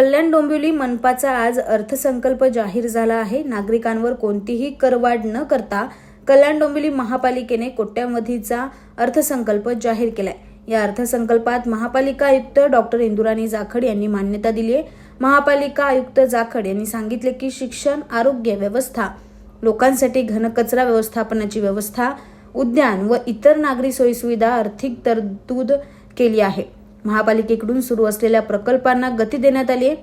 कल्याण डोंबिवली मनपाचा आज अर्थसंकल्प जाहीर झाला आहे. नागरिकांवर कोणतीही करवाढ न करता कल्याण डोंबिवली महापालिकेने कोट्यावधीचा अर्थसंकल्प जाहीर केलाय. या अर्थसंकल्पात महापालिका आयुक्त डॉक्टर इंदुराणी जाखड यांनी मान्यता दिली आहे. महापालिका आयुक्त जाखड यांनी सांगितले की शिक्षण आरोग्य व्यवस्था लोकांसाठी घनकचरा व्यवस्थापनाची व्यवस्था उद्यान व इतर नागरी सोयीसुविधा आर्थिक तरतूद केली आहे. महापालिकेकडून सुरू असलेल्या प्रकल्पांना गती देण्यात आली आहे.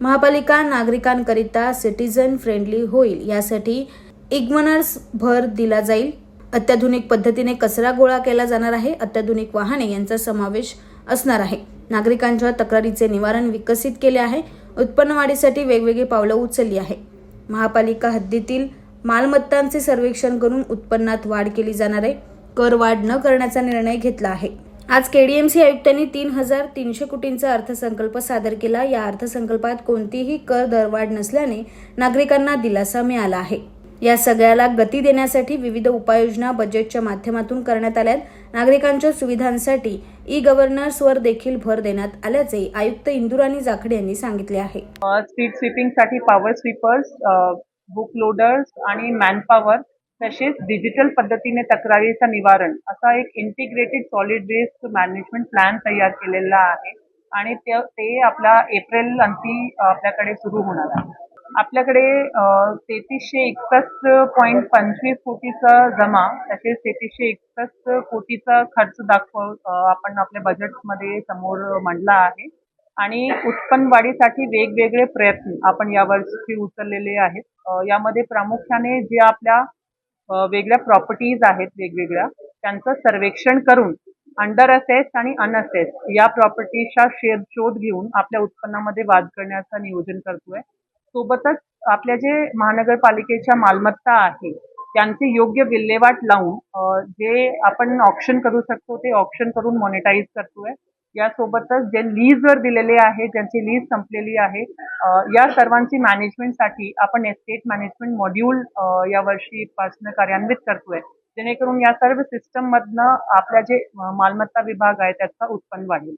महापालिका नागरिकांकरिता सिटीजन फ्रेंडली होईल यासाठी इग्मनर्स भर दिला जाईल. अत्याधुनिक पद्धतीने कचरा गोळा केला जाणार आहे अत्याधुनिक वाहने यांचा समावेश असणार आहे. नागरिकांच्या तक्रारीचे निवारण विकसित केले आहे उत्पन्न वाढीसाठी वेगवेगळी पावलं उचलली आहे. महापालिका हद्दीतील मालमत्तांचे सर्वेक्षण करून उत्पन्नात वाढ केली जाणार आहे. कर वाढ न करण्याचा निर्णय घेतला आहे. आज केडीएमसी आयुक्तांनी तीन हजार तीनशे कोटींचा अर्थसंकल्प सादर केला. या अर्थसंकल्पात कोणतीही कर दरवाढ नसल्याने नागरिकांना दिलासा मिळाला आहे. या सगळ्याला गती देण्यासाठी विविध उपाययोजना बजेटच्या माध्यमातून करण्यात आल्यात नागरिकांच्या सुविधांसाठी ई गव्हर्नर्सवर देखील भर देण्यात आल्याचे आयुक्त इंदुराणी जाखडे यांनी सांगितले आहे. स्पीड स्वीपिंगसाठी पॉवर स्वीपर्स बुक लोडर्स आणि मॅनपॉवर तसेच डिजिटल पद्धतीने तक्रारीचं निवारण असा एक integrated solid waste management plan तयार केलेला आहे आणि ते आपला एप्रिल अंती आपल्याकडे सुरू होणार आहे. आपल्याकडे तेहतीसशे एकसष्ट पॉईंट पंचवीस कोटीचा जमा तसेच तेहतीसशे एकसष्ट कोटीचा खर्च दाखव आपण आपल्या बजेटमध्ये समोर मांडला आहे. आणि उत्पन्न वाढीसाठी वेगवेगळे प्रयत्न आपण यावर्षी उचललेले आहेत. यामध्ये प्रामुख्याने जे आपल्या वेगळ्या प्रॉपर्टीज आहेत वेगवेगळ्या. त्यांचं सर्वेक्षण करून अंडर असेस आणि अनअसेस या प्रॉपर्टीचा शेअर शोध घेऊन आपल्या उत्पन्नामध्ये वाद करण्याचं नियोजन करतोय. सोबतच आपल्या जे महानगरपालिकेच्या मालमत्ता आहे त्यांची योग्य विल्हेवाट लावून जे आपण ऑप्शन करू शकतो ते ऑप्शन करून मॉनिटाईज करतोय. यासोबतच जे लीजवर दिलेले आहे ज्यांची लीज संपलेली आहे या सर्वांची मॅनेजमेंटसाठी आपण एस्टेट मॅनेजमेंट मॉड्यूल या वर्षीपासून कार्यान्वित करतोय. जेणेकरून या सर्व सिस्टममधनं आपल्या जे मालमत्ता विभाग आहे त्याचा उत्पन्न वाढेल.